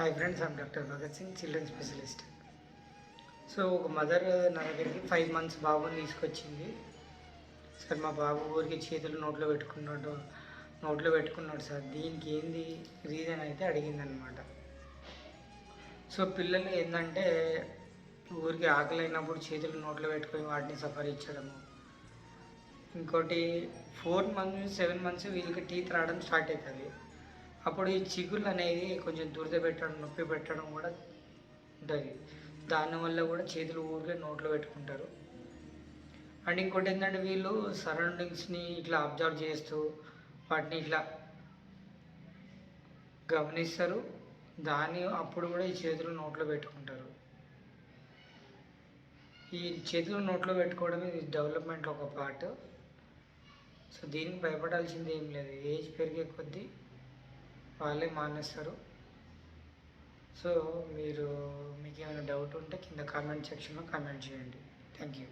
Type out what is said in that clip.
Hi friends I'm doctor Bhagat Singh children specialist so ఒక mother నా దగ్గరికి five months బాబుని తీసుకొచ్చింది. సార్ మా బాబు ఊరికి చేతులు నోట్లో పెట్టుకున్నాడు నోట్లో పెట్టుకున్నాడు సార్. దీనికి ఏంది రీజన్ అయితే అడిగిందనమాట. సో పిల్లలు ఏంటంటే ఊరికి ఆకలి అయినప్పుడు చేతులు నోట్లో పెట్టుకొని వాటిని సఫరించడము ఇంకోటి ఫోర్ మంత్స్ సెవెన్ మంత్స్ వీళ్ళకి టీత్ రావడం స్టార్ట్ అవుతుంది. అప్పుడు ఈ చిగుళ్ళు అనేది కొంచెం దురద పెట్టడం నొప్పి పెట్టడం కూడా ఉంటుంది. దానివల్ల కూడా చేతులు ఊరికే నోట్లో పెట్టుకుంటారు. అండ్ ఇంకోటి ఏంటంటే వీళ్ళు సరౌండింగ్స్ని ఇట్లా అబ్జర్వ్ చేస్తూ వాటిని ఇట్లా గమనిస్తారు. దాని అప్పుడు కూడా ఈ చేతులు నోట్లో పెట్టుకుంటారు. ఈ చేతులు నోట్లో పెట్టుకోవడం ఇది డెవలప్మెంట్ ఒక పార్ట్ సో దీనికి భయపడాల్సింది ఏం లేదు. ఏజ్ పెరిగే కొద్దీ వాళ్ళే మానేస్తారు. సో మీరు మీకు ఏమైనా డౌట్ ఉంటే కింద కామెంట్ సెక్షన్లో కామెంట్ చేయండి. Thank you.